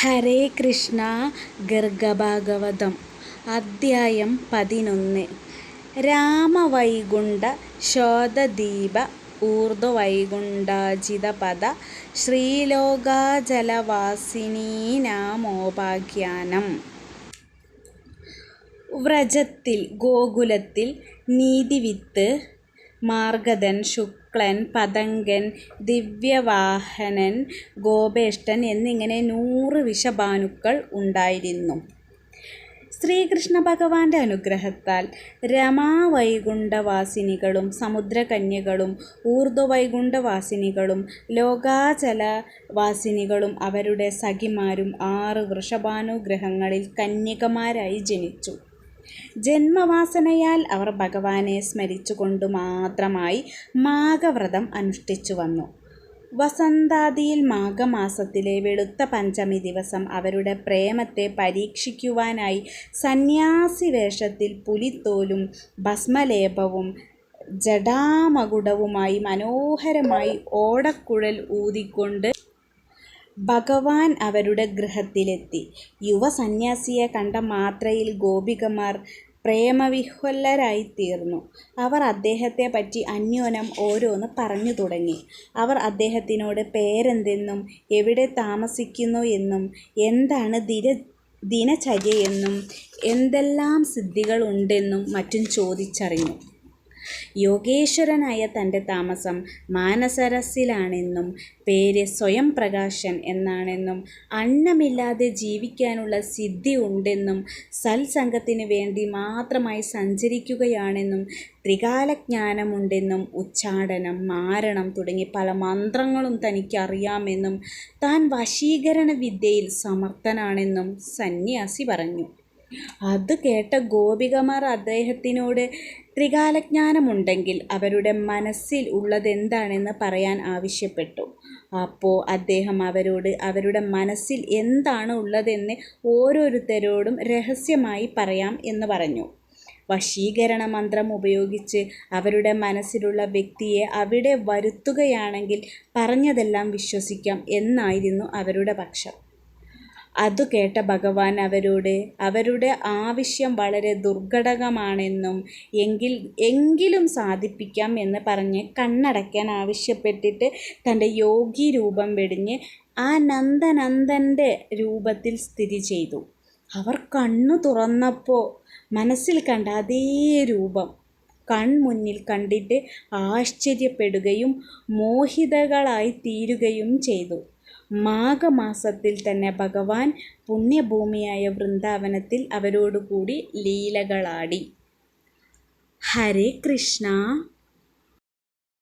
ഹരേ കൃഷ്ണ ഗർഗഭാഗവതം അദ്ധ്യായം പതിനൊന്ന്. രാമവൈകുണ്ഠ ശോധദീപ ഊർധ്വവൈകുണ്ഠാജിതപദ ശ്രീലോകാജലവാസിനീനാമോപാഖ്യാനം വ്രജത്തിൽ ഗോകുലത്തിൽ നീതിവിത്ത് മാർഗധൻ ശുക്ലൻ പതങ്കൻ ദിവ്യവാഹനൻ ഗോപേഷ്ടൻ എന്നിങ്ങനെ നൂറ് വിഷഭാനുക്കൾ ഉണ്ടായിരുന്നു. ശ്രീകൃഷ്ണ ഭഗവാന്റെ അനുഗ്രഹത്താൽ രമാവൈകുണ്ഠവാസിനികളും സമുദ്രകന്യകളും ഊർധ്വവൈകുണ്ഠവാസിനികളും ലോകാചലവാസിനികളും അവരുടെ സഖിമാരും ആറ് വൃഷഭാനുഗ്രഹങ്ങളിൽ കന്യകമാരായി ജനിച്ചു. ജന്മവാസനയാൽ അവർ ഭഗവാനെ സ്മരിച്ചുകൊണ്ടു മാത്രമായി മാഘവ്രതം അനുഷ്ഠിച്ചു വന്നു. വസന്താദിയിൽ മാഘമാസത്തിലെ വെളുത്ത പഞ്ചമി ദിവസം അവരുടെ പ്രേമത്തെ പരീക്ഷിക്കുവാനായി സന്യാസി വേഷത്തിൽ പുലിത്തോലും ഭസ്മലേപവും ജടാമകുടവുമായി മനോഹരമായി ഓടക്കുഴൽ ഊതിക്കൊണ്ട് ഭഗവാൻ അവരുടെ ഗൃഹത്തിലെത്തി. യുവസന്യാസിയെ കണ്ട മാത്രയിൽ ഗോപികമാർ പ്രേമവിഹ്വല്ലരായിത്തീർന്നു അവർ അദ്ദേഹത്തെപ്പറ്റി അന്യോന്യം ഓരോന്ന് പറഞ്ഞു തുടങ്ങി അവർ അദ്ദേഹത്തിനോട് പേരെന്തെന്നും എവിടെ താമസിക്കുന്നു എന്നും എന്താണ് ദിനചര്യയെന്നും എന്തെല്ലാം സിദ്ധികളുണ്ടെന്നും മറ്റും ചോദിച്ചറിഞ്ഞു. യോഗേശ്വരനായ തന്റെ താമസം മാനസരസിലാണെന്നും പേര് സ്വയം പ്രകാശൻ എന്നാണെന്നും അന്നമില്ലാതെ ജീവിക്കാനുള്ള സിദ്ധി ഉണ്ടെന്നും സത്സംഗത്തിന് വേണ്ടി മാത്രമായി സഞ്ചരിക്കുകയാണെന്നും ത്രികാലജ്ഞാനമുണ്ടെന്നും ഉച്ചാടനം മാരണം തുടങ്ങി പല മന്ത്രങ്ങളും തനിക്കറിയാമെന്നും താൻ വശീകരണ വിദ്യയിൽ സമർത്ഥനാണെന്നും സന്യാസി പറഞ്ഞു. അതു കേട്ട ഗോപികമാർ അദ്ദേഹത്തിനോട് ത്രികാലജ്ഞാനമുണ്ടെങ്കിൽ അവരുടെ മനസ്സിൽ ഉള്ളതെന്താണെന്ന് പറയാൻ ആവശ്യപ്പെട്ടു. അപ്പോൾ അദ്ദേഹം അവരോട് അവരുടെ മനസ്സിൽ എന്താണ് ഉള്ളതെന്ന് ഓരോരുത്തരോടും രഹസ്യമായി പറയാം എന്ന് പറഞ്ഞു. വശീകരണ മന്ത്രം ഉപയോഗിച്ച് അവരുടെ മനസ്സിലുള്ള വ്യക്തിയെ അവിടെ വരുത്തുകയാണെങ്കിൽ പറഞ്ഞതെല്ലാം വിശ്വസിക്കാം എന്നായിരുന്നു അവരുടെ പക്ഷം. അതു കേട്ട ഭഗവാൻ അവരോട് അവരുടെ ആവശ്യം വളരെ ദുർഘടകമാണെന്നും എങ്കിൽ എങ്കിലും സാധിപ്പിക്കാം എന്ന് പറഞ്ഞ് കണ്ണടയ്ക്കാൻ ആവശ്യപ്പെട്ടിട്ട് തന്റെ യോഗി രൂപം വെടിഞ്ഞ് ആ നന്ദനന്ദന്റെ രൂപത്തിൽ സ്ഥിതി ചെയ്തു അവർ കണ്ണു തുറന്നപ്പോൾ മനസ്സിൽ കണ്ട അതേ രൂപം കൺമുന്നിൽ കണ്ടിട്ട് ആശ്ചര്യപ്പെടുകയും മോഹിതകളായി തീരുകയും ചെയ്തു. മാഘമാസത്തിൽ തന്നെ ഭഗവാൻ പുണ്യഭൂമിയായ വൃന്ദാവനത്തിൽ അവരോടുകൂടി ലീലകളാടി. ഹരേ കൃഷ്ണ